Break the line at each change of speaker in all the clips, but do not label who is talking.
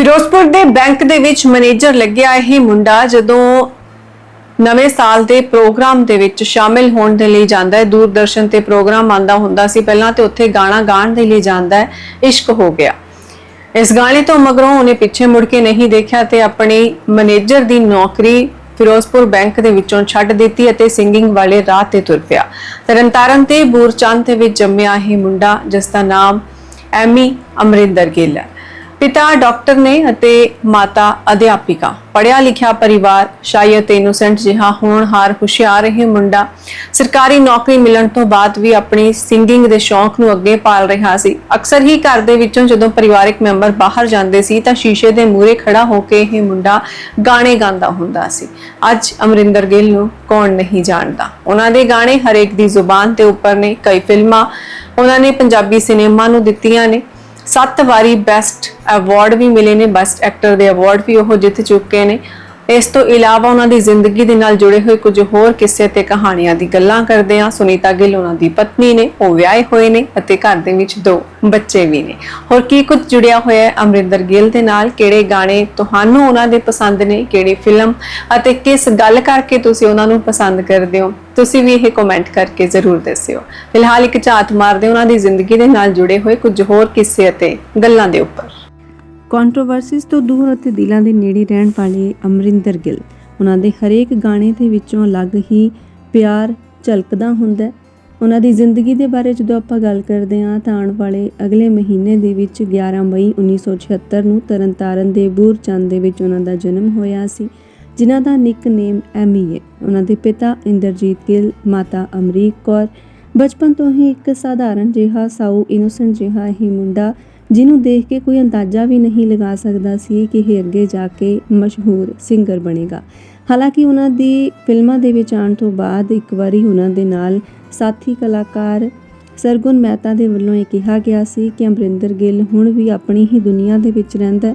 ਫਿਰੋਜ਼ਪੁਰ ਦੇ ਬੈਂਕ ਦੇ ਵਿੱਚ ਮੈਨੇਜਰ ਲੱਗਿਆ ਇਹ ਮੁੰਡਾ ਜਦੋਂ ਨਵੇਂ ਸਾਲ ਦੇ ਪ੍ਰੋਗਰਾਮ ਦੇ ਵਿੱਚ ਸ਼ਾਮਿਲ ਹੋਣ ਦੇ ਲਈ ਜਾਂਦਾ ਹੈ, ਦੂਰਦਰਸ਼ਨ ਤੇ ਪ੍ਰੋਗਰਾਮ ਆਂਦਾ ਹੁੰਦਾ ਸੀ ਪਹਿਲਾਂ ਤੇ ਉੱਥੇ ਗਾਣਾ ਗਾਣ ਦੇ ਲਈ ਜਾਂਦਾ ਹੈ, ਇਸ਼ਕ ਹੋ ਗਿਆ। ਇਸ ਗਾਣੇ ਤੋਂ ਮਗਰੋਂ ਉਹਨੇ ਪਿੱਛੇ ਮੁੜ ਕੇ ਨਹੀਂ ਦੇਖਿਆ ਤੇ ਆਪਣੀ ਮੈਨੇਜਰ ਦੀ ਨੌਕਰੀ ਫਿਰੋਜ਼ਪੁਰ ਬੈਂਕ ਦੇ ਵਿੱਚੋਂ ਛੱਡ ਦਿੱਤੀ ਅਤੇ ਸਿੰਗਿੰਗ ਵਾਲੇ ਰਾਹ ਤੇ ਤੁਰ ਪਿਆ। ਤਰਨਤਾਰਨ ਤੇ ਬੂਰਚੰਦ ਦੇ ਵਿੱਚ ਜੰਮਿਆ ਇਹ ਮੁੰਡਾ ਜਿਸ ਦਾ ਨਾਮ ਐਮੀ ਅਮਰਿੰਦਰ ਗਿੱਲ ਹੈ। ਪਿਤਾ, ਡਾਕਟਰ ਨੇ ਅਤੇ ਮਾਤਾ ਅਧਿਆਪਿਕਾ। ਪੜਿਆ ਲਿਖਿਆ ਪਰਿਵਾਰ ਸ਼ਾਇਦ ਇਨੋਸੈਂਟ ਜਿਹਾ ਹੋਣਹਾਰ ਹੁਸ਼ਿਆਰ ਇਹ ਮੁੰਡਾ ਸਰਕਾਰੀ ਨੌਕਰੀ ਮਿਲਣ ਤੋਂ ਬਾਅਦ ਵੀ ਆਪਣੀ ਸਿੰਗਿੰਗ ਦੇ ਸ਼ੌਂਕ ਨੂੰ ਅੱਗੇ ਪਾਲ ਰਿਹਾ ਸੀ। ਅਕਸਰ ਹੀ ਘਰ ਦੇ ਵਿੱਚੋਂ ਜਦੋਂ ਪਰਿਵਾਰਕ ਮੈਂਬਰ ਬਾਹਰ ਜਾਂਦੇ ਸੀ ਤਾਂ ਸ਼ੀਸ਼ੇ ਦੇ ਮੂਹਰੇ ਖੜਾ ਹੋ ਕੇ ਇਹ ਮੁੰਡਾ ਗਾਣੇ ਗਾਉਂਦਾ ਹੁੰਦਾ ਸੀ। ਅੱਜ ਅਮਰਿੰਦਰ ਗਿੱਲ ਨੂੰ ਕੌਣ ਨਹੀਂ ਜਾਣਦਾ। ਉਹਨਾਂ ਦੇ ਗਾਣੇ ਹਰੇਕ ਦੀ ਜ਼ੁਬਾਨ ਤੇ ਉੱਪਰ ਨੇ, ਕਈ ਫਿਲਮਾਂ ਉਹਨਾਂ ਨੇ ਪੰਜਾਬੀ ਸਿਨੇਮਾ ਨੂੰ ਦਿੱਤੀਆਂ ਨੇ। ਸੱਤ ਵਾਰੀ ਬੈਸਟ ਅਵਾਰਡ ਵੀ ਮਿਲੇ ਨੇ ਬੈਸਟ ਐਕਟਰ ਦੇ ਅਵਾਰਡ ਵੀ ਉਹ ਜਿੱਤ ਚੁੱਕੇ ਨੇ। ਇਸ ਤੋਂ ਇਲਾਵਾ ਉਹਨਾਂ ਦੀ ਜ਼ਿੰਦਗੀ ਦੇ ਨਾਲ ਜੁੜੇ ਹੋਏ ਕੁਝ ਹੋਰ ਕਿੱਸੇ ਤੇ ਕਹਾਣੀਆਂ ਦੀ ਗੱਲਾਂ ਕਰਦੇ ਹਾਂ। ਸੁਨੀਤਾ ਗਿੱਲ, ਉਹਨਾਂ ਦੀ ਪਤਨੀ ਨੇ, ਉਹ ਵਿਆਹੇ ਹੋਏ ਨੇ ਅਤੇ ਘਰ ਦੇ ਵਿੱਚ ਦੋ ਬੱਚੇ ਵੀ ਨੇ। ਹੋਰ ਕੀ ਕੁਝ ਜੁੜਿਆ ਹੋਇਆ ਹੈ? ਅਮਰਿੰਦਰ ਗਿੱਲ ਦੇ ਨਾਲ ਕਿਹੜੇ ਗਾਣੇ ਤੁਹਾਨੂੰ ਉਹਨਾਂ ਦੇ ਪਸੰਦ ਨੇ, ਕਿਹੜੀ ਫਿਲਮ ਅਤੇ ਕਿਸ ਗੱਲ ਕਰਕੇ ਤੁਸੀਂ ਉਹਨਾਂ ਨੂੰ ਪਸੰਦ ਕਰਦੇ ਹੋ? ਤੁਸੀਂ ਵੀ ਇਹ ਕਮੈਂਟ ਕਰਕੇ ਜ਼ਰੂਰ ਦੱਸਿਓ। ਫਿਲਹਾਲ ਇੱਕ ਝਾਤ ਮਾਰਦੇ ਹਾਂ, ਉਹਨਾਂ ਦੀ ਜ਼ਿੰਦਗੀ ਦੇ ਨਾਲ ਜੁੜੇ ਹੋਏ ਕੁਝ ਹੋਰ ਕਿੱਸੇ ਅਤੇ ਗੱਲਾਂ ਦੇ ਉੱਪਰ।
ਕੰਟਰੋਵਰਸੀਜ਼ ਤੋਂ ਦੂਰ ਅਤੇ ਦਿਲਾਂ ਦੇ ਨੇੜੇ ਰਹਿਣ ਵਾਲੇ ਅਮਰਿੰਦਰ ਗਿੱਲ। ਉਹਨਾਂ ਦੇ ਹਰੇਕ ਗਾਣੇ ਦੇ ਵਿੱਚੋਂ ਅਲੱਗ ਹੀ ਪਿਆਰ ਝਲਕਦਾ ਹੁੰਦਾ ਹੈ। ਉਹਨਾਂ ਦੀ ਜ਼ਿੰਦਗੀ ਦੇ ਬਾਰੇ ਜਦੋਂ ਆਪਾਂ ਗੱਲ ਕਰਦੇ ਹਾਂ ਤਾਂ ਆਉਣ ਵਾਲੇ ਅਗਲੇ ਮਹੀਨੇ ਦੇ ਵਿੱਚ 11 ਮਈ 1976 ਨੂੰ ਤਰਨਤਾਰਨ ਦੇ ਬੂਰਚੰਦ ਦੇ ਵਿੱਚ ਉਹਨਾਂ ਦਾ ਜਨਮ ਹੋਇਆ ਸੀ, ਜਿਨ੍ਹਾਂ ਦਾ ਨਿਕਨੇਮ ਐਮੀ ਹੈ ਉਹਨਾਂ ਦੇ ਪਿਤਾ ਇੰਦਰਜੀਤ ਗਿੱਲ, ਮਾਤਾ ਅਮਰੀਕ ਕੌਰ, ਬਚਪਨ ਤੋਂ ਹੀ ਇੱਕ ਸਾਧਾਰਨ ਜਿਹਾ, ਸਾਊ ਇਨੋਸੈਂਟ ਜਿਹਾ ਹੀ ਮੁੰਡਾ ਜਿਹਨੂੰ ਦੇਖ ਕੇ ਕੋਈ ਅੰਦਾਜ਼ਾ ਵੀ ਨਹੀਂ ਲਗਾ ਸਕਦਾ ਸੀ ਕਿ ਇਹ ਅੱਗੇ ਜਾ ਕੇ ਮਸ਼ਹੂਰ ਸਿੰਗਰ ਬਣੇਗਾ। ਹਾਲਾਂਕਿ ਉਹਨਾਂ ਦੀ ਫਿਲਮਾਂ ਦੇ ਵਿੱਚ ਆਉਣ ਤੋਂ ਬਾਅਦ ਇੱਕ ਵਾਰੀ ਉਹਨਾਂ ਦੇ ਨਾਲ ਸਾਥੀ ਕਲਾਕਾਰ ਸਰਗੁਣ ਮਹਿਤਾ ਦੇ ਵੱਲੋਂ ਇਹ ਕਿਹਾ ਗਿਆ ਸੀ ਕਿ ਅਮਰਿੰਦਰ ਗਿੱਲ ਹੁਣ ਵੀ ਆਪਣੀ ਹੀ ਦੁਨੀਆ ਦੇ ਵਿੱਚ ਰਹਿੰਦਾ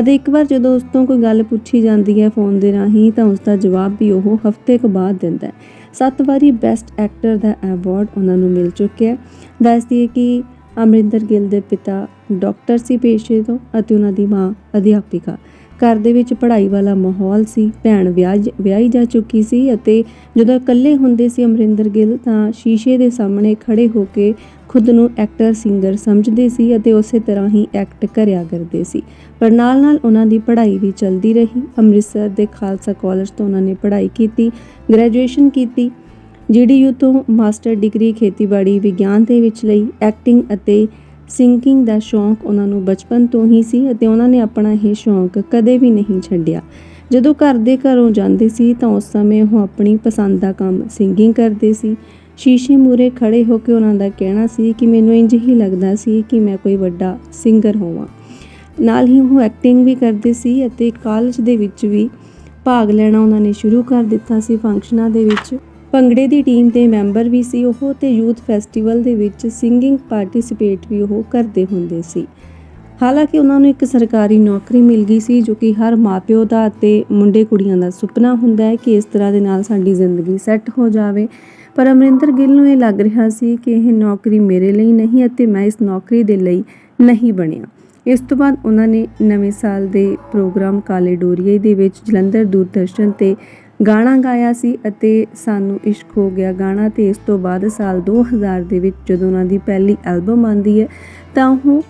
ਅਤੇ ਇੱਕ ਵਾਰ ਜਦੋਂ ਉਸ ਤੋਂ ਕੋਈ ਗੱਲ ਪੁੱਛੀ ਜਾਂਦੀ ਹੈ ਫੋਨ ਦੇ ਰਾਹੀਂ ਤਾਂ ਉਸ ਦਾ ਜਵਾਬ ਵੀ ਉਹ ਹਫ਼ਤੇ ਕੁ ਬਾਅਦ ਦਿੰਦਾ ਹੈ। ਸੱਤ ਵਾਰੀ ਬੈਸਟ ਐਕਟਰ ਦਾ ਅਵਾਰਡ ਉਹਨਾਂ ਨੂੰ ਮਿਲ ਚੁੱਕਿਆ ਹੈ। ਦੱਸਦੀ ਹੈ ਕਿ ਅਮਰਿੰਦਰ ਗਿੱਲ ਦੇ ਪਿਤਾ ਡਾਕਟਰ ਸੀ ਪੇਸ਼ੇ ਤੋਂ ਅਤੇ ਉਹਨਾਂ ਦੀ ਮਾਂ ਅਧਿਆਪਿਕਾ। ਘਰ ਦੇ ਵਿੱਚ ਪੜ੍ਹਾਈ ਵਾਲਾ ਮਾਹੌਲ ਸੀ, ਭੈਣ ਵਿਆਹ ਵਿਆਹੀ ਜਾ ਚੁੱਕੀ ਸੀ ਅਤੇ ਜਦੋਂ ਇਕੱਲੇ ਹੁੰਦੇ ਸੀ ਅਮਰਿੰਦਰ ਗਿੱਲ ਤਾਂ ਸ਼ੀਸ਼ੇ ਦੇ ਸਾਹਮਣੇ ਖੜੇ ਹੋ ਕੇ ਖੁਦ ਨੂੰ ਐਕਟਰ, ਸਿੰਗਰ ਸਮਝਦੇ ਸੀ ਅਤੇ ਉਸੇ ਤਰ੍ਹਾਂ ਹੀ ਐਕਟ ਕਰਿਆ ਕਰਦੇ ਸੀ। ਪਰ ਨਾਲ-ਨਾਲ ਉਹਨਾਂ ਦੀ ਪੜ੍ਹਾਈ ਵੀ ਚੱਲਦੀ ਰਹੀ। ਅੰਮ੍ਰਿਤਸਰ ਦੇ ਖਾਲਸਾ ਕਾਲਜ ਤੋਂ ਉਹਨਾਂ ਨੇ ਪੜ੍ਹਾਈ ਕੀਤੀ, ਗ੍ਰੈਜੂਏਸ਼ਨ ਕੀਤੀ ਜੀਡੀਯੂ ਤੋਂ ਮਾਸਟਰ ਡਿਗਰੀ ਖੇਤੀਬਾੜੀ ਵਿਗਿਆਨ ਦੇ ਵਿੱਚ ਲਈ ਐਕਟਿੰਗ ਅਤੇ ਸਿੰਗਿੰਗ ਦਾ ਸ਼ੌਂਕ ਉਹਨਾਂ ਨੂੰ ਬਚਪਨ ਤੋਂ ਹੀ ਸੀ ਅਤੇ ਉਹਨਾਂ ਨੇ ਆਪਣਾ ਇਹ ਸ਼ੌਂਕ ਕਦੇ ਵੀ ਨਹੀਂ ਛੱਡਿਆ। ਜਦੋਂ ਘਰ ਦੇ ਘਰੋਂ ਜਾਂਦੇ ਸੀ ਤਾਂ ਉਸ ਸਮੇਂ ਉਹ ਆਪਣੀ ਪਸੰਦ ਦਾ ਕੰਮ ਸਿੰਗਿੰਗ ਕਰਦੇ ਸੀ। ਸ਼ੀਸ਼ੇ ਮੂਰੇ ਖੜੇ ਹੋ ਕੇ ਉਹਨਾਂ ਦਾ ਕਹਿਣਾ ਸੀ ਕਿ ਮੈਨੂੰ ਇੰਜ ਹੀ ਲੱਗਦਾ ਸੀ ਕਿ ਮੈਂ ਕੋਈ ਵੱਡਾ ਸਿੰਗਰ ਹੋਵਾਂ। ਨਾਲ ਹੀ ਉਹ ਐਕਟਿੰਗ ਵੀ ਕਰਦੇ ਸੀ ਅਤੇ ਕਾਲਜ ਦੇ ਵਿੱਚ ਵੀ ਭਾਗ ਲੈਣਾ ਉਹਨਾਂ ਨੇ ਸ਼ੁਰੂ ਕਰ ਦਿੱਤਾ ਸੀ ਫੰਕਸ਼ਨਾਂ ਦੇ ਵਿੱਚ। ਭੰਗੜੇ ਦੀ ਟੀਮ ਦੇ ਮੈਂਬਰ ਵੀ ਸੀ ਉਹ ਤੇ ਯੂਥ ਫੈਸਟੀਵਲ ਦੇ ਵਿੱਚ ਸਿੰਗਿੰਗ ਪਾਰਟਿਸਿਪੇਟ ਵੀ ਉਹ ਕਰਦੇ ਹੁੰਦੇ ਸੀ। ਹਾਲਾਂਕਿ ਉਹਨਾਂ ਨੂੰ ਇੱਕ ਸਰਕਾਰੀ ਨੌਕਰੀ ਮਿਲ ਗਈ ਸੀ ਜੋ ਕਿ ਹਰ ਮਾਪਿਓ ਦਾ ਅਤੇ ਮੁੰਡੇ ਕੁੜੀਆਂ ਦਾ ਸੁਪਨਾ ਹੁੰਦਾ ਹੈ ਕਿ ਇਸ ਤਰ੍ਹਾਂ ਦੇ ਨਾਲ ਸਾਡੀ ਜ਼ਿੰਦਗੀ ਸੈੱਟ ਹੋ ਜਾਵੇ। ਪਰ ਅਮਰਿੰਦਰ ਗਿੱਲ ਨੂੰ ਇਹ ਲੱਗ ਰਿਹਾ ਸੀ ਕਿ ਇਹ ਨੌਕਰੀ ਮੇਰੇ ਲਈ ਨਹੀਂ ਅਤੇ ਮੈਂ ਇਸ ਨੌਕਰੀ ਦੇ ਲਈ ਨਹੀਂ ਬਣਿਆ। ਇਸ ਤੋਂ ਬਾਅਦ ਉਹਨਾਂ ਨੇ ਨਵੇਂ ਸਾਲ ਦੇ ਪ੍ਰੋਗਰਾਮ ਕਾਲੇ ਡੋਰੀਏ ਦੇ ਵਿੱਚ ਜਲੰਧਰ ਦੂਰਦਰਸ਼ਨ ਤੇ ਗਾਣਾ ਗਾਇਆ ਸੀ ਅਤੇ ਸਾਨੂੰ ਇਸ਼ਕ ਹੋ ਗਿਆ। ਗਾਣਾ ਤੇ ਇਸ ਤੋਂ ਬਾਅਦ ਸਾਲ 2000 ਦੇ ਵਿੱਚ ਜਦੋਂ ਉਹਨਾਂ ਦੀ ਪਹਿਲੀ ਐਲਬਮ ਆਂਦੀ ਹੈ, ਤਾਂ ਉਹ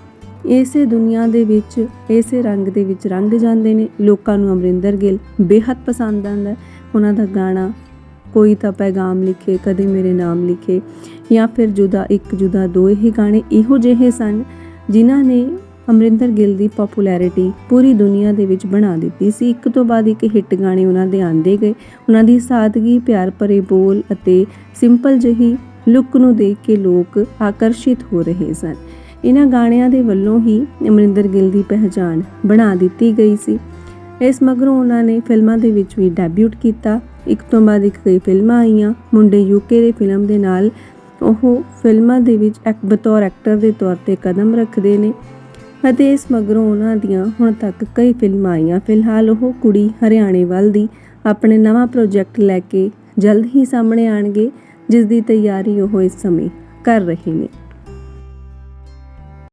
ਇਸੇ ਦੁਨੀਆ ਦੇ ਵਿੱਚ, ਇਸੇ ਰੰਗ ਦੇ ਵਿੱਚ ਰੰਗ ਜਾਂਦੇ ਨੇ। ਲੋਕਾਂ ਨੂੰ ਅਮਰਿੰਦਰ ਗਿੱਲ ਬੇਹੱਦ ਪਸੰਦ ਆਂਦਾ ਉਹਨਾਂ ਦਾ ਗਾਣਾ ਕੋਈ ਤਾਂ ਪੈਗਾਮ ਲਿਖੇ, ਕਦੇ ਮੇਰੇ ਨਾਮ ਲਿਖੇ, ਜਾਂ ਫਿਰ ਜੁਦਾ ਇੱਕ ਜੁਦਾ ਦੋ, ਇਹ ਗਾਣੇ ਇਹੋ ਜਿਹੇ ਸਨ ਜਿਨ੍ਹਾਂ ਨੇ ਅਮਰਿੰਦਰ ਗਿੱਲ ਦੀ ਪਪੂਲੈਰਿਟੀ ਪੂਰੀ ਦੁਨੀਆ ਦੇ ਵਿੱਚ ਬਣਾ ਦਿੱਤੀ ਸੀ। ਇੱਕ ਤੋਂ ਬਾਅਦ ਇੱਕ ਹਿੱਟ ਗਾਣੇ ਉਹਨਾਂ ਦੇ ਆਂਦੇ ਗਏ। ਉਹਨਾਂ ਦੀ ਸਾਦਗੀ, ਪਿਆਰ ਭਰੇ ਬੋਲ ਅਤੇ ਸਿੰਪਲ ਜਿਹੀ ਲੁੱਕ ਨੂੰ ਦੇਖ ਕੇ ਲੋਕ ਆਕਰਸ਼ਿਤ ਹੋ ਰਹੇ ਸਨ। ਇਹਨਾਂ ਗਾਣਿਆਂ ਦੇ ਵੱਲੋਂ ਹੀ ਅਮਰਿੰਦਰ ਗਿੱਲ ਦੀ ਪਹਿਚਾਣ ਬਣਾ ਦਿੱਤੀ ਗਈ ਸੀ। ਇਸ ਮਗਰੋਂ ਉਹਨਾਂ ਨੇ ਫਿਲਮਾਂ ਦੇ ਵਿੱਚ ਵੀ ਡੈਬਿਊਟ ਕੀਤਾ। ਇੱਕ ਤੋਂ ਬਾਅਦ ਇੱਕ ਕਈ ਫਿਲਮਾਂ ਆਈਆਂ। ਮੁੰਡੇ ਯੂਕੇ ਦੇ ਫਿਲਮ ਦੇ ਨਾਲ ਉਹ ਫਿਲਮਾਂ ਦੇ ਵਿੱਚ ਇੱਕ ਬਤੌਰ ਐਕਟਰ ਦੇ ਤੌਰ ਤੇ ਕਦਮ ਰੱਖਦੇ ਨੇ। ਅਤੇ ਇਸ ਮਗਰੋਂ ਉਹਨਾਂ ਦੀਆਂ ਹੁਣ ਤੱਕ ਕਈ ਫਿਲਮਾਂ ਆਈਆਂ। ਫਿਲਹਾਲ ਉਹ ਕੁੜੀ ਹਰਿਆਣੇ ਵੱਲ ਦੀ ਆਪਣੇ ਨਵਾਂ ਪ੍ਰੋਜੈਕਟ ਲੈ ਕੇ ਜਲਦ ਹੀ ਸਾਹਮਣੇ ਆਣਗੇ, ਜਿਸ ਦੀ ਤਿਆਰੀ ਉਹ ਇਸ ਸਮੇਂ ਕਰ ਰਹੇ ਨੇ।